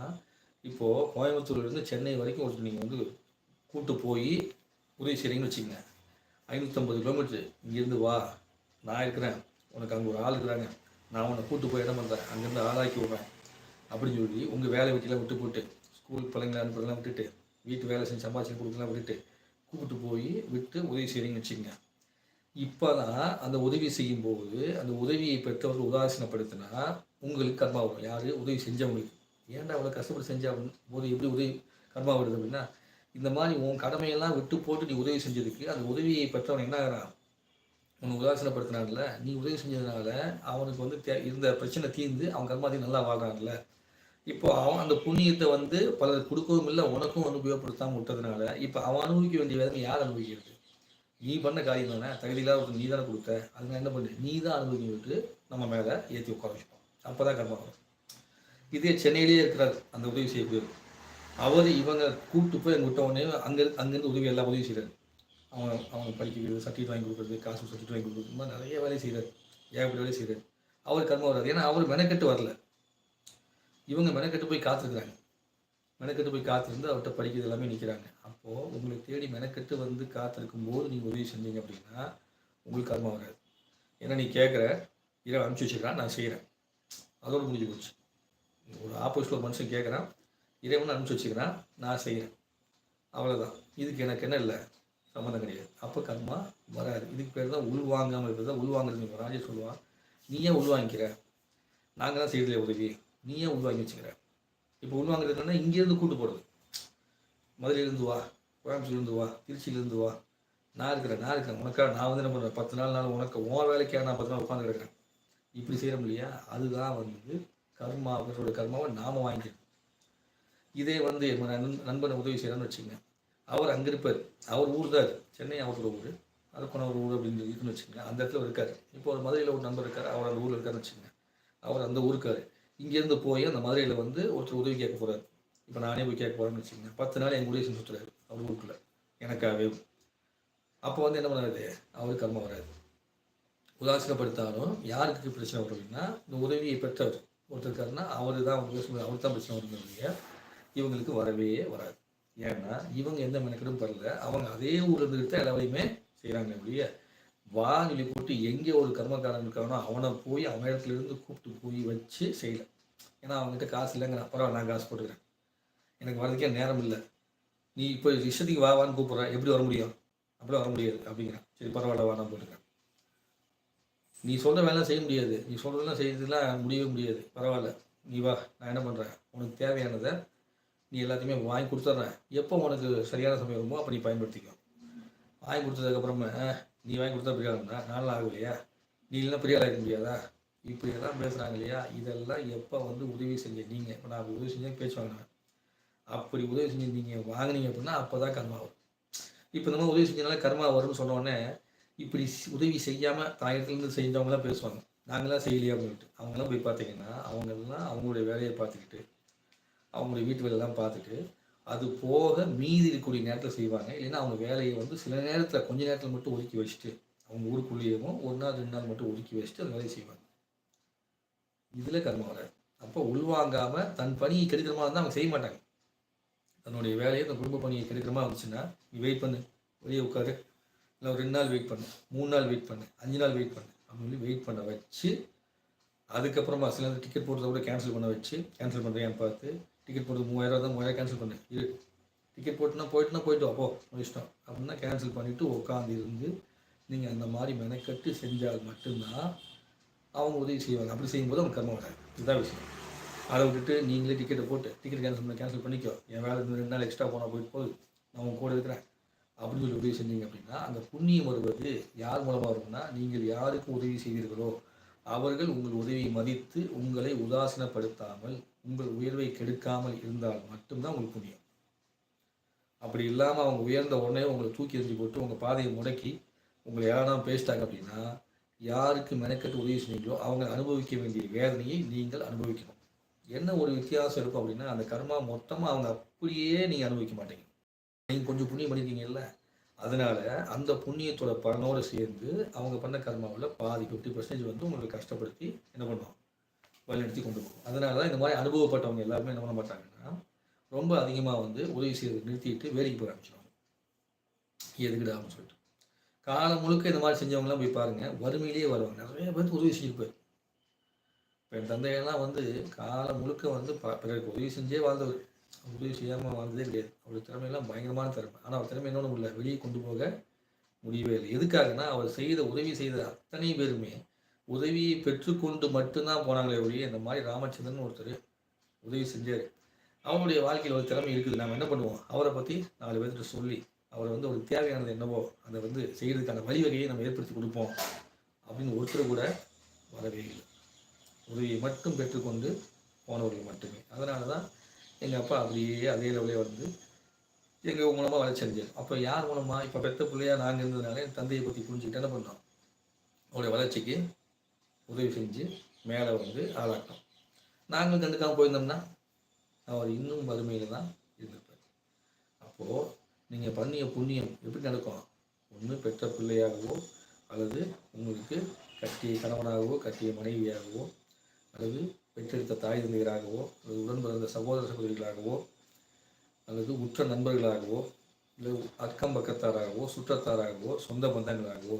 இப்போது கோயம்புத்தூர்லேருந்து சென்னை வரைக்கும் ஒருத்தர் நீங்கள் வந்து கூட்டு போய் உதவி செய்கிறீங்கன்னு வச்சுக்கோங்க. ஐநூற்றம்பது கிலோமீட்டர் இங்கேருந்து வா. நான் இருக்கிறேன். உனக்கு அங்கே ஒரு ஆள் இருக்கிறாங்க. நான் உன்னை கூட்டு போய் இடம் பண்ணுறேன் அங்கேருந்து ஆளாக்கி விட்றேன். அப்படின்னு சொல்லி உங்கள் வேலை வெட்டிலாம் விட்டு போட்டு ஸ்கூல் பிள்ளைங்களை அனுப்புறதெல்லாம் விட்டுட்டு வீட்டு வேலை செஞ்சு சம்பாதிச்சு கொடுக்கலாம் விட்டுட்டு கூப்பிட்டு போய் விட்டு உதவி செய்கிறீங்கன்னு வச்சுக்கோங்க. இப்போ தான் அந்த உதவி செய்யும்போது அந்த உதவியை பெற்றவர்கள் உதாசீனப்படுத்தினா உங்களுக்கு கர்மாவும் யார்? உதவி செஞ்சவங்களுக்கு. ஏன்டா அவ்வளோ கஷ்டப்பட்டு செஞ்சா போது எப்படி உதவி கர்மா வருது அப்படின்னா இந்த மாதிரி உன் கடமையெல்லாம் விட்டு போட்டு நீ உதவி செஞ்சதுக்கு அந்த உதவியை பெற்றவன் என்ன ஆகிறான்? உன்னை உதாசீனப்படுத்தினான்ல நீ உதவி செஞ்சதுனால அவனுக்கு வந்து தே இருந்த பிரச்சனை தீர்ந்து அவன் கர்மாதி நல்லா வாழ்றான்ல. இப்போ அவன் அந்த புண்ணியத்தை வந்து பலர் கொடுக்கவும் இல்லை உனக்கும் அனுபவப்படுத்தாமல் விட்டதுனால இப்போ அவன் அனுபவிக்க வேண்டிய வேதனை யார் அனுபவிக்கிறது? நீ பண்ண காரியம் தானே? தகுதியில்லாத ஒரு நீ தானே கொடுத்த. அதனால என்ன பண்ணு நீ தான் அனுபவிக்கிட்டு நம்ம மேலே ஏற்றி உட்கார வச்சுப்போம் அப்போ தான் கர்மா வரும். இதே சென்னையிலேயே இருக்கிறார் அந்த உதவி செய்யக்கூடியவர். அவர் இவங்க கூப்பிட்டு போய் எங்கள் விட்ட உடனே அங்கே அங்கேருந்து உதவி எல்லா உதவி செய்கிறார் அவன் அவங்க படிக்க வைக்கிறது சர்டிஃபிகேட் வாங்கி கொடுக்குறது காசு சர்டிஃபிகேட் வாங்கி கொடுக்குறது நிறைய வேலையை செய்கிறார் ஏகப்பட்ட வேலையை செய்கிறார் அவர் கர்மா வராது ஏன்னா அவர் மெனக்கெட்டு வரல. இவங்க மெனக்கெட்டு போய் காத்திருக்கிறாங்க. மெனக்கெட்டு போய் காத்திருந்து அவர்கிட்ட படிக்கிறது எல்லாமே நிற்கிறாங்க அப்போது உங்களை தேடி மெனக்கெட்டு வந்து காத்திருக்கும் போது நீங்கள் உதவி செஞ்சீங்க அப்படின்னா உங்களுக்கு கர்மா வராது. ஏன்னா நீ கேட்குற இதை அனுப்பிச்சி வச்சுக்கிறான் நான் செய்கிறேன் அதோடு முடிஞ்சு போச்சு. ஒரு ஆப்போசிட்டில் ஒரு மனுஷன் கேட்குறான் இறைவன் அனுப்பிச்சி வச்சுக்கிறான் நான் செய்கிறேன் அவ்வளோதான் இதுக்கு எனக்கு என்ன இல்லை? சம்மந்தம் கிடையாது. அப்போ கர்மா வராது. இதுக்கு பேர் தான் உள்வாங்காமல் இருக்கிறது தான். உள்வாங்குறது ராஜே சொல்லுவான். நீ ஏன் உள்வாங்கிக்கிற நாங்கள் தான் செய்யறதில்ல உதவி. நீயே உள்வாங்கி வச்சுக்கிற. இப்போ உள்வாங்குறதுன்னா இங்கேருந்து கூட்டு போகிறது மதுரையிலேருந்து வா கோயம்புத்தூர்லேருந்து வா திருச்சியிலேருந்து வா. நான் இருக்கிறேன் நான் இருக்கிறேன். உனக்காக நான் வந்து என்ன பண்ணுறேன் பத்து நாள் நாள் உனக்கு உன் வேலைக்காக நான் பத்து நாள் உட்காந்து கிடக்கிறேன் இப்படி செய்கிறோம் இல்லையா? அதுதான் வந்து கர்மா அவர்களோட கர்மாவை நாம் வாங்கிக்கணும். இதே வந்து நண்பனை உதவி செய்யறான்னு வச்சுக்கோங்க. அவர் அங்கே இருப்பார். அவர் ஊர் தான் சென்னை அவரோட ஊர். அதுக்கான ஒரு ஊர் அப்படின்னு இருக்குன்னு வச்சுக்கோங்க. அந்த இடத்துல இருக்கார். இப்போ ஒரு மதுரையில் ஒரு நண்பர் இருக்கார். அவர் அந்த ஊரில் இருக்காருன்னு வச்சுக்கோங்க. அவர் அந்த ஊருக்கார். இங்கேருந்து போய் அந்த மதுரையில் வந்து ஒருத்தர் உதவி கேட்க போகிறார் இப்போ நானே போய் கேட்க போகிறேன்னு வச்சுக்கோங்க பத்து நாள் எங்கள் உதவி சுற்றுறாரு அவர் ஊருக்குள்ள. எனக்காகவே அப்போ வந்து என்ன பண்ணாது அவருக்கு கர்மம் வராது உதாசீனப்படுத்தாலும் யாருக்கு பிரச்சனை வரும் அப்படின்னா இந்த உதவியை பெற்றவர். ஒருத்தர் இருக்காருன்னா அவர் தான் அவர் தான் பிரச்சனை வருங்க இல்லையா இவங்களுக்கு வரவே வராது. ஏன்னா இவங்க எந்த மெனக்கெடும் பரல அவங்க அதே ஊர்ல இருந்துக்கிட்டு தான் எல்லாரையுமே செய்கிறாங்க அப்படியே வாங்கி போட்டு எங்கே ஒரு கர்மக்காரன் இருக்கானோ அவனை போய் அவன் இடத்துல இருந்து கூப்பிட்டு போய் வச்சு செய்யலை. ஏன்னா அவங்ககிட்ட காசு இல்லைங்க நான் பரவாயில்ல நான் காசு போட்டுக்கிறேன். எனக்கு வரதுக்கே நேரம் இல்லை. நீ இப்போ இஷ்டத்துக்கு வா வான்னு கூப்பிட்ற எப்படி வர முடியும்? அப்படிலாம் வர முடியாது அப்படிங்கிறான். சரி பரவாயில்ல வா நான் போட்டுக்கிறேன். நீ சொல்கிற வேலை செய்ய முடியாது. நீ சொல்கிறதெல்லாம் செய்யறதுலாம் முடியவே முடியாது. பரவாயில்ல நீ வா நான் என்ன பண்ணுறேன் உனக்கு தேவையானதை நீ எல்லாத்தையுமே வாங்கி கொடுத்துட்றேன். எப்போ உனக்கு சரியான சமயம் வருமோ அப்போ நீ வாங்கி கொடுத்ததுக்கப்புறமா நீ வாங்கி கொடுத்தா பெரிய ஆளுனா நானும் ஆகலையா. நீ இல்லைன்னா பெரிய ஆளாக முடியாதா? இப்படியெல்லாம் பேசுகிறாங்க இல்லையா? இதெல்லாம் எப்போ வந்து உதவி செஞ்ச நீங்கள் இப்போ நான் உதவி செஞ்சேன் பேச்சு வாங்கினேன் அப்படி உதவி செஞ்சு நீங்கள் வாங்கினீங்க அப்படின்னா அப்போ தான் கர்மா வரும். இப்போ இந்த மாதிரி உதவி செஞ்சதுனால கர்மா வரும்னு சொன்ன உடனே இப்படி உதவி செய்யாமல் தாயத்துலேருந்து செஞ்சவங்களாம் பேசுவாங்க. நாங்களாம் செய்யலையா அப்படின்ட்டு. அவங்கெல்லாம் போய் பார்த்தீங்கன்னா அவங்கெல்லாம் அவங்களுடைய வேலையை பார்த்துக்கிட்டு அவங்களுடைய வீட்டு வேலையெல்லாம் பார்த்துட்டு அது போக மீதி இருக்கக்கூடிய நேரத்தில் செய்வாங்க. இல்லைன்னா அவங்க வேலையை வந்து சில நேரத்தில் கொஞ்ச நேரத்தில் மட்டும் ஒதுக்கி வச்சுட்டு அவங்க ஊருக்குள்ளேயேவும் ஒரு நாள் ரெண்டு நாள் மட்டும் ஒதுக்கி வச்சுட்டு அந்த வேலையை செய்வாங்க. இதில் கர்மம் வராது. அப்போ உள்வாங்காமல் தன் பணியை கெடுக்கிற மாதிரி இருந்தால் அவங்க செய்ய மாட்டாங்க. தன்னுடைய வேலையை தன் குடும்ப பணியை கெடுக்கிற மாதிரி இருந்துச்சுன்னா நீ வெயிட் பண்ணு. வெளியே உட்காரு. இல்லை ஒரு ரெண்டு நாள் வெயிட் பண்ணு. மூணு நாள் வெயிட் பண்ணு. அஞ்சு நாள் வெயிட் பண்ணு. அப்படின்னு சொல்லி வெயிட் பண்ண வச்சு அதுக்கப்புறமா சில டிக்கெட் போடுறத கூட கேன்சல் பண்ண வச்சு கேன்சல் பண்ணுறேன் பார்த்து. டிக்கெட் போடுறது மூவாயிரம் தான் மூவாயிரம் கேன்சல் பண்ணு. இரு. டிக்கெட் போட்டுனா போயிட்டுனா போயிட்டு அப்போ இஷ்டம். அப்படின்னா கேன்சல் பண்ணிவிட்டு உட்காந்து இருந்து நீங்கள் அந்த மாதிரி மெனக்கட்டு செஞ்சால் மட்டும்தான் அவங்க உதவி செய்வாங்க. அப்படி செய்யும்போது அவங்க கர்மம் வராது. இதுதான் விஷயம். அதை விட்டுட்டு நீங்களே டிக்கெட்டை போட்டு டிக்கெட் கேன்சல் பண்ண கேன்சல் பண்ணிக்கோ. என் வேலை ரெண்டு நாள் எக்ஸ்ட்ரா போனால் போயிட்டு போகுது. நான் உங்க கூட இருக்கிறேன். அப்படின்னு சொல்லி உதவி செஞ்சீங்க அப்படின்னா அந்த புண்ணியம் வருவது யார் மூலமாக இருக்குன்னா நீங்கள் யாருக்கு உதவி செய்தீர்களோ அவர்கள் உங்கள் உதவியை மதித்து உங்களை உதாசீனப்படுத்தாமல் உங்கள் உயர்வை கெடுக்காமல் இருந்தால் மட்டும்தான் உங்களுக்கு புண்ணியம். அப்படி இல்லாமல் அவங்க உயர்ந்த உடனே உங்களை தூக்கி எறிஞ்சு போட்டு உங்கள் பாதையை முடக்கி உங்களை யாராவது பேசிட்டாங்க அப்படின்னா யாருக்கு மெனக்கட்டு உதவி செஞ்சீங்களோ அவங்க அனுபவிக்க வேண்டிய வேதனையை நீங்கள் அனுபவிக்கணும். என்ன ஒரு வித்தியாசம் இருக்கும் அப்படின்னா அந்த கர்மா மொத்தமாக அவங்க அப்படியே நீங்கள் அனுபவிக்க மாட்டீங்க. நீங்கள் கொஞ்சம் புண்ணியம் பண்ணியிருக்கீங்கல்ல அதனால அந்த புண்ணியத்தோட பலனோடு சேர்ந்து அவங்க பண்ண கர்மாவில் பாதி ஃபிஃப்டி பர்சன்டேஜ் வந்து உங்களை கஷ்டப்படுத்தி என்ன பண்ணுவோம் வழிநடத்தி கொண்டு போகும். அதனால தான் இந்த மாதிரி அனுபவப்பட்டவங்க எல்லாருமே என்ன பண்ண மாட்டாங்கன்னா ரொம்ப அதிகமாக வந்து உதவி செய்யறது நிறுத்திட்டு வேலைக்கு போக ஆரம்பிச்சிடுவாங்க எதுக்குடா அப்படின்னு சொல்லிட்டு. காலம் முழுக்க இந்த மாதிரி செஞ்சவங்கலாம் போய் பாருங்கள் வறுமையிலேயே வருவாங்க. நிறைய பேருக்கு உதவி செஞ்சிருப்பார் இப்போ என் தந்தையெல்லாம் வந்து காலம் முழுக்க வந்து ப- பிறருக்கு உதவி செஞ்சே வாழ்ந்தவர். உதவி செய்யாமல் வாழ்ந்ததே கிடையாது. அவருடைய திறமையெல்லாம் பயங்கரமான திறமை. ஆனால் அவர் திறமை இன்னொன்று முடியல. வெளியே கொண்டு போக முடியவே இல்லை. எதுக்காகனா அவர் செய்த உதவி செய்த அத்தனை பேருமே உதவியை பெற்றுக்கொண்டு மட்டும்தான் போனாங்களே ஒழிய இந்த மாதிரி ராமச்சந்திரன் ஒருத்தர் உதவி செஞ்சார். அவருடைய வாழ்க்கையில் ஒரு திறமை இருக்குது. நாம் என்ன பண்ணுவோம்? அவரை பற்றி நாலு பேர்கிட்ட சொல்லி அவர் வந்து ஒரு தேவையானது என்னவோ அதை வந்து செய்கிறதுக்கான வழிவகையை நம்ம ஏற்படுத்தி கொடுப்போம் அப்படின்னு ஒருத்தர் கூட வரவே இல்லை. உதவியை மட்டும் பெற்றுக்கொண்டு போனவர்கள் மட்டுமே. அதனால தான் எங்கள் அப்பா அப்படியே அதே லெவலே வந்து எங்கள் மூலமாக வளர்ச்சி அடைஞ்சார். அப்போ யார் மூலமாக இப்போ பெத்த பிள்ளையாக நாங்கள் இருந்ததுனால என் தந்தையை பற்றி புரிஞ்சுக்கிட்டு என்ன பண்ணோம்? அவருடைய வளர்ச்சிக்கு உதவி செஞ்சு மேலே வந்து ஆளாட்டோம் நாங்கள் கண்டுக்காமல் போயிருந்தோம்னா அவர் இன்னும் வறுமையில் தான் இருந்திருப்பார். அப்போது நீங்கள் பண்ணிய புண்ணியம் எப்படி நடக்கும்? ஒன்று பெற்ற பிள்ளையாகவோ அல்லது உங்களுக்கு கட்டிய கணவனாகவோ கட்டிய மனைவியாகவோ அல்லது பெற்றெடுத்த தாய் தந்தையராகவோ அல்லது உடன் பிறந்த சகோதர சகோதரிகளாகவோ அல்லது உற்ற நண்பர்களாகவோ இல்லை அக்கம் பக்கத்தாராகவோ சுற்றத்தாராகவோ சொந்த பந்தங்களாகவோ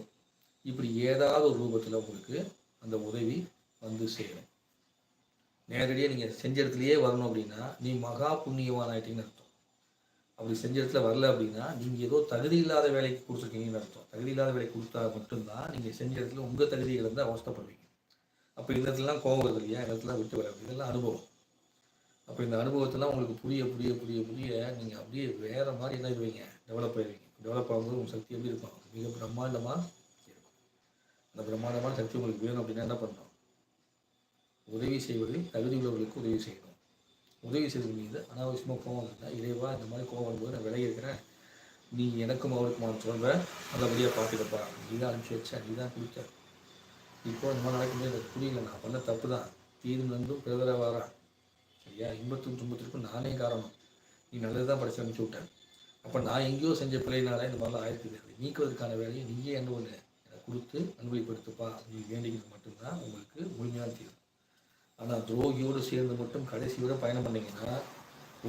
இப்படி ஏதாவது ஒரு ரூபத்தில் உங்களுக்கு அந்த உதவி வந்து சேரும். நேரடியாக நீங்கள் செஞ்ச இடத்துலையே வரணும் அப்படின்னா நீ மகா புண்ணியவான் ஆகிட்டீங்கன்னு அர்த்தம். அப்படி செஞ்ச இடத்துல வரல அப்படின்னா நீங்கள் ஏதோ தகுதி இல்லாத வேலைக்கு கொடுத்துருக்கீங்கன்னு அர்த்தம். தகுதி இல்லாத வேலைக்கு கொடுத்தா மட்டும்தான் நீங்கள் செஞ்ச இடத்துல உங்கள் தகுதியை இருந்து அவஸ்தப்படுவீங்க. அப்போ இந்த இடத்துலலாம் கோவம் வருது இல்லையா? இடத்துல விட்டு வர இதெல்லாம் அனுபவம். அப்போ இந்த அனுபவத்தெல்லாம் உங்களுக்கு புரிய புரிய புரிய புரிய நீங்கள் அப்படியே வேறு மாதிரி என்ன ஆயிடுவீங்க? டெவலப் ஆயிடுவீங்க. டெவலப் ஆகும்போது உங்கள் சக்தி எப்படி இருக்கும். மிக பிரம்மாண்டமாக இருக்கும். அந்த பிரம்மாண்டமான சக்தி உங்களுக்கு வேணும் அப்படின்னா என்ன பண்ணணும்? உதவி செய்வதில் தகுதி உள்ளவர்களுக்கு உதவி செய்யணும். உதவி செய்து மீது அனாவசியமாக கோவம் இருந்தால் இறைவா இந்த மாதிரி கோவம் வரும்போது நான் விலகி இருக்கிறேன் நீ எனக்கும் அவருக்குமான தொடர்பை நல்லபடியாக பார்த்துக்கப்பா. நீ தான் அனுப்பிச்சி வச்ச நீ தான் கொடுத்த இப்போ இந்த மாதிரி நடக்கும்போது எனக்கு புரியல நான் பண்ண தப்பு தான் தீர்ந்தும் பிறதர வாரா. சரியா? இன்பத்துக்கும் துன்பத்திற்கும் நானே காரணம். நீ நல்லது தான் படிச்சு அனுப்பிச்சி விட்டேன். அப்போ நான் எங்கேயோ செஞ்ச பிள்ளைனால இந்த மாதிரிலாம் ஆயிருக்குது அதை நீக்குவதற்கான வேலையை நீயே என்ன ஒன்று எனக்கு கொடுத்து அனுபவிப்படுத்துப்பா. நீ வேண்டிக்கிறது மட்டும்தான். உங்களுக்கு முழுமையான தீர்வு. ஆனால் துரோகியோடு சேர்ந்து மட்டும் கடைசி விட பயணம் பண்ணீங்கன்னா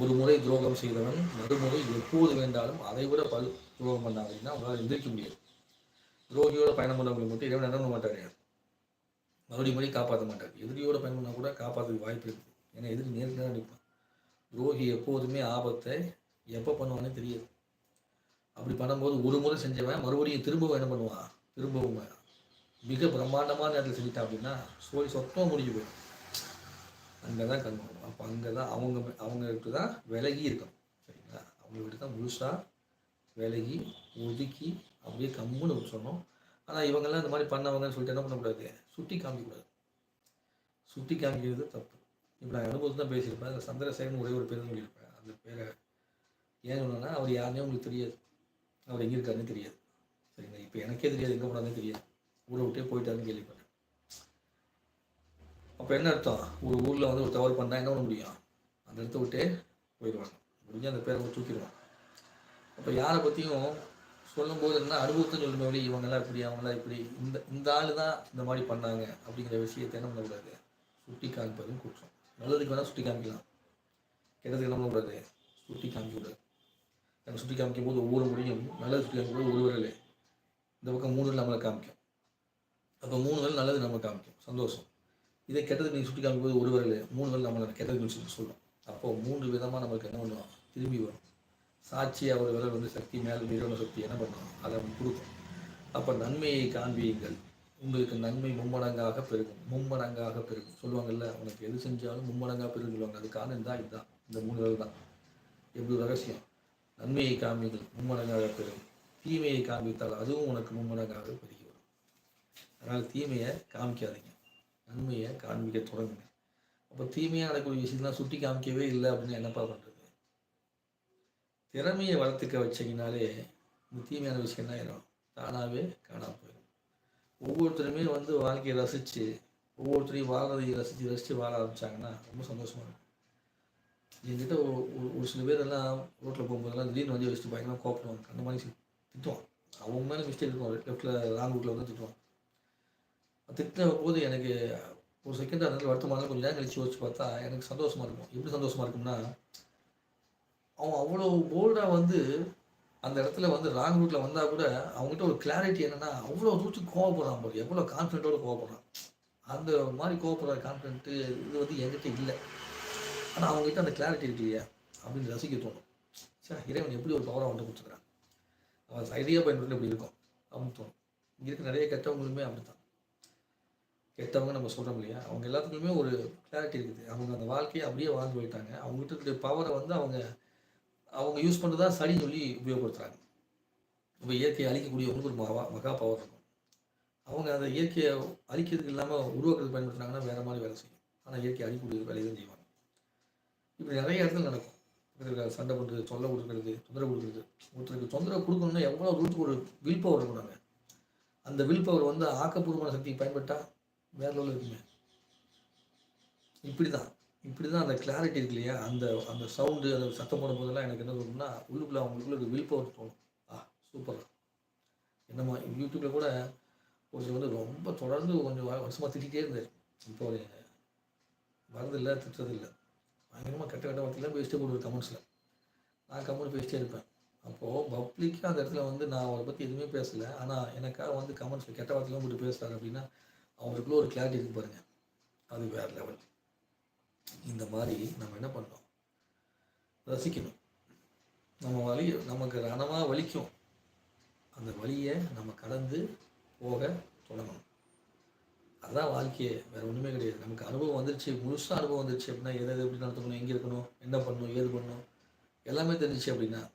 ஒரு முறை துரோகம் செய்தவன் மறுமுறை எப்போது வேண்டாலும் அதை விட பல் துரோகம் பண்ணாங்க அப்படின்னா அவங்களால் எந்திரிக்க முடியாது. துரோகியோட பயணம் பண்ணவங்களை மட்டும் இறைவன் என்ன பண்ண மாட்டாரு மறுபடியும் மறுபடியும் காப்பாற்ற மாட்டார். எதிரியோட பயணம் பண்ணால் கூட காப்பாற்றுக்கு வாய்ப்பு இருக்குது ஏன்னா எதிரி நேருக்கு நேரம் நிற்பான். துரோகி எப்போதுமே ஆபத்தை எப்போ பண்ணுவானே தெரியாது. அப்படி பண்ணும்போது ஒரு முறை செஞ்சவன் மறுபடியும் திரும்பவும் என்ன பண்ணுவான்? திரும்பவும் மிக பிரம்மாண்டமான நேரத்தில் செஞ்சிட்டான் அப்படின்னா சோழி சொத்தமாக முடிஞ்சு போயிடும். அங்கே தான் கண் அப்போ அங்கே தான் அவங்க அவங்ககிட்ட தான் விலகி இருக்கணும் சரிங்களா? அவங்ககிட்ட தான் முழுசாக விலகி ஒதுக்கி அப்படியே கம்முன்னு சொன்னோம் ஆனால் இவங்கெல்லாம் இந்த மாதிரி பண்ணவங்கன்னு சொல்லிட்டு என்ன பண்ணக்கூடாது சுட்டி காமிக்கக்கூடாது. சுட்டி காமிக்கிறது தப்பு. இப்போ நான் அனுபவத்தை தான் பேசியிருப்பேன். அதில் சந்திரசேகரன் ஒரே ஒரு பேர் தான் சொல்லியிருப்பேன். அந்த பேரை ஏன் சொன்னேன்னா அவர் யாருனே உங்களுக்கு தெரியாது. அவர் எங்கே இருக்காருன்னு தெரியாது. சரிங்களா? இப்போ எனக்கே தெரியாது எங்கே போனாலும் தெரியாது. ஊரை விட்டே போயிட்டாருன்னு கேள்விப்பட்டேன். அப்போ என்ன அர்த்தம்? ஒரு ஊரில் வந்து ஒரு தவறு பண்ணால் என்ன பண்ண முடியும்? அந்த இடத்த விட்டே போயிடுவாங்க. முடிஞ்சு அந்த பேரை அவங்க தூக்கிடுவாங்க. அப்போ யாரை பற்றியும் சொல்லும்போது என்ன அனுபவத்தை சொல்லுமே வழி இவங்கெல்லாம் இப்படி அவங்களாம் இப்படி இந்த இந்த ஆள் தான் இந்த மாதிரி பண்ணாங்க அப்படிங்கிற விஷயத்தை என்ன பண்ணக்கூடாது? சுட்டி காமிப்பதும் குற்றம். நல்லதுக்கு வேணால் சுட்டி காமிக்கலாம் கெட்டதுக்கு என்ன பண்ணக்கூடாது? சுட்டி காமிக்கக்கூடாது நம்ம சுட்டி காமிக்கும் போது ஒவ்வொரு முடியும் நல்லது சுட்டி காமிக்கும் போது ஒரு விரல். இந்த பக்கம் மூணு நம்மளை காமிக்கும். அப்போ மூணு நாள் நல்லது நம்ம காமிக்கும். சந்தோஷம். இதை கெட்டதுக்கு நீங்கள் சுட்டி காமிக்கும் போது ஒரு விரல் மூணு நாள் நம்மளை கெட்டதுக்கு சொல்லி சொல்லும் அப்போ மூன்று விதமாக நம்மளுக்கு என்ன பண்ணுவோம் திரும்பி வரும். சாட்சி அவர் விரல் வந்து சக்தி மேல் நிறுவன சக்தி என்ன பண்ணும்? அதை நமக்கு கொடுக்கும். அப்போ நன்மையை காண்பியுங்கள் உங்களுக்கு நன்மை மும்மடங்காக பெருகும். மும்மடங்காக பெருகும். சொல்லுவாங்கல்ல உனக்கு எது செஞ்சாலும் மும்மடங்காக பெருகும் சொல்லுவாங்க. அது காரணம் இதுதான் இதுதான். இந்த மூணு விரல் தான். எப்படி ரகசியம்? நன்மையை காண்பீங்கள் மும்மடங்காக பெருகும். தீமையை காண்பித்தால் அதுவும் உனக்கு மும்மடங்காக பெருகி வரும். அதனால் தீமையை காமிக்காதீங்க. நன்மையை காண்பிக்க தொடங்குங்க அப்போ தீமையாக நடக்கக்கூடிய விஷயத்தெல்லாம் சுட்டி காமிக்கவே இல்லை அப்படின்னு என்னப்பா பண்ணுறது திறமையை வளர்த்துக்க வச்சிங்கனாலே இந்த தீமையான விஷயம் என்ன ஆயிடும் தானாகவே காணாமல் போயிடும் ஒவ்வொருத்தருமே வந்து வாழ்க்கையை ரசித்து ஒவ்வொருத்தரையும் வாழ்றதை ரசித்து ரசித்து வாழ ஆரம்பிச்சாங்கன்னா ரொம்ப சந்தோஷமாக இருக்கும். என்கிட்ட ஒரு- ஒரு- சில பேர் எல்லாம் ரோட்டில் போகும்போதெல்லாம் திடீர்னு வந்து வச்சுட்டு பயங்கரமாக கோப்பிடுவாங்க அந்த மாதிரி திட்டுவான் அவங்க மேலே மிஸ்டேக் இருக்கும். லெஃப்ட்டில் ராங் ரூட்டில் வந்து திட்டுவான் திட்டின போது எனக்கு ஒரு செகண்ட் அந்த வருத்தமாக இருந்தாலும் கொஞ்சம் நேரம் கழிச்சு யோசிச்சு பார்த்தா எனக்கு சந்தோஷமாக இருக்கும். எப்படி சந்தோஷமாக இருக்கும்னா அவன் அவ்வளோ போல்டாக வந்து அந்த இடத்துல வந்து ராங் ரூட்டில் வந்தால் கூட அவங்ககிட்ட ஒரு கிளாரிட்டி என்னென்னா அவ்வளோ தூரத்துக்கு கோவப்படுறான் போது எவ்வளோ கான்ஃபிடென்ட்டோட கோவப்படுறான் அந்த மாதிரி கோவப்படுற கான்ஃபிடென்ட்டு இது வந்து என்கிட்ட இல்லை. ஆனால் அவங்ககிட்ட அந்த கிளாரிட்டி இருக்கு அப்படின்னு ரசிக்க தோணும். சார் இறைவன் எப்படி ஒரு பவரை வந்து கொடுத்துக்கிறான் அவன் சரியாக பயன்படுத்தி இப்படி இருக்கும்? அப்படின்னு தோணும். இங்கே இருக்க நிறைய கெட்டவங்களுமே அப்படித்தான். கெட்டவங்க நம்ம சொல்கிறோம் இல்லையா? அவங்க எல்லாத்துக்குமே ஒரு கிளாரிட்டி இருக்குது. அவங்க அந்த வாழ்க்கையை அப்படியே வாழ்ந்து போயிட்டாங்க. அவங்ககிட்ட இருக்கிற பவரை வந்து அவங்க அவங்க யூஸ் பண்ணுறதா சரின்னு சொல்லி உபயோகப்படுத்துகிறாங்க இப்போ இயற்கையை அழிக்கக்கூடியவங்களுக்கு ஒரு மகா மகா பவர் இருக்கும். அவங்க அந்த இயற்கையை அழிக்கிறதுக்கு இல்லாமல் உருவாக்குறதுக்கு பயன்படுத்துனாங்கன்னா வேறு மாதிரி வேலை செய்யும். ஆனால் இயற்கையை அழிக்கக்கூடிய வேலையை தான் செய்வாங்க. இப்படி நிறைய இடத்துல நடக்கும். ஒருத்தருக்கு சண்டை போட்டு தொல்லை கொடுக்குறது தொந்தரவு கொடுக்குறது. ஒருத்தருக்கு தொந்தரவு கொடுக்கணும்னா எவ்வளோ தூரத்துக்கு ஒரு வில் பவர் இருக்கணும் அந்த வில் பவர் வந்து ஆக்கப்பூர்வமான சக்தியை பயன்பட்டால் வேற லெவலில் இருக்குங்க இப்படி தான் இப்படி தான் அந்த கிளாரிட்டி இருக்கு இல்லையா? அந்த அந்த சவுண்டு அந்த சத்தம் போடும் போதெல்லாம் எனக்கு என்ன தோணும்னா உள்ளுக்குள்ள அவங்களுக்குள்ள ஒரு வில் பவர் தோணும். ஆ சூப்பர் என்னம்மா யூடியூப்பில் கூட ஒருத்தர் வந்து ரொம்ப தொடர்ந்து கொஞ்சம் வருஷமாக திட்டிகிட்டே இருந்தார். இப்போ ஒரு வரதில்லை திட்டுறதில்லை பயங்கரமாக கெட்ட கெட்ட வார்த்தையெல்லாம் பேசிட்டே போடுவார் கமெண்ட்ஸில் நான் கமெண்ட் பேசிட்டே இருப்பேன். அப்போது பப்ளிக்காக அந்த இடத்துல வந்து நான் அவரை பற்றி எதுவுமே பேசலை. ஆனால் எனக்காக வந்து கமெண்ட்ஸில் கெட்ட வார்த்தையெல்லாம் போட்டு பேசுகிறாரு அப்படின்னா அவங்களுக்குள்ள ஒரு கிளாரிட்டி இருக்கு பாருங்க. அது வேற லெவல் இந்த மாதிரி நம்ம என்ன பண்ணோம் ரசிக்கணும். நம்ம வலி நமக்கு ரணமாக வலிக்கும். அந்த வழியை நம்ம கடந்து போக தொடங்கணும். அதுதான் வாழ்க்கையே. வேறு ஒன்றுமே கிடையாது. நமக்கு அனுபவம் வந்துருச்சு. முழுசாக அனுபவம் வந்துருச்சு அப்படின்னா எதை எதை எப்படி நடத்தணும் எங்கே இருக்கணும் என்ன பண்ணணும் ஏது பண்ணணும் எல்லாமே தெரிஞ்சிச்சு அப்படின்னா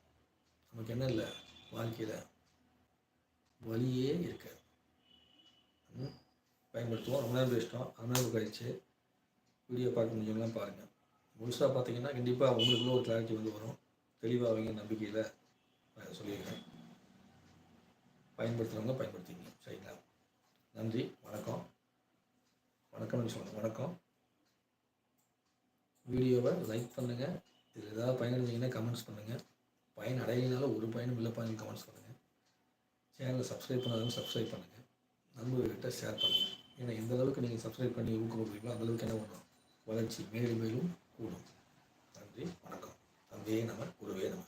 நமக்கு என்ன இல்லை? வாழ்க்கையில் வழியே இருக்காது. ம்? பயன்படுத்துவோம். ரொம்ப நேரம் பேசிட்டோம் அரை நேரம் கழிச்சு வீடியோ பார்க்க முடியும்லாம் பாருங்கள் முழுசாக பார்த்தீங்கன்னா கண்டிப்பாக உங்களுக்குள்ள ஒரு கிளாரிட்டி வந்து வரும். தெளிவாக நம்பிக்கையில். நான் சொல்லியிருக்கேன். பயன்படுத்துகிறவங்க பயன்படுத்திங்க சரிங்களா? நன்றி. வணக்கம். வணக்கம்னு சொல்லுங்கள் வணக்கம். வீடியோவை லைக் பண்ணுங்கள் இதில் ஏதாவது பயனடைஞ்சிங்கன்னா கமெண்ட்ஸ் பண்ணுங்கள் பயன் அடையினாலும் ஒரு பயனும் இல்லைப்பாங்க கமெண்ட்ஸ் பண்ணுங்கள் சேனலை சப்ஸ்கிரைப் பண்ணாலும் சப்ஸ்கிரைப் பண்ணுங்கள் நண்பர்கள்கிட்ட ஷேர் பண்ணுங்கள் ஏன்னா எந்த அளவுக்கு நீங்கள் சப்ஸ்கிரைப் பண்ணி ஊக்கப்படுறீங்களோ அந்த அளவுக்கு என்ன பண்ணும்? வளர்ச்சி மேலும் மேலும் கூடும். நன்றி வணக்கம். தந்தையே நம குருவே நம.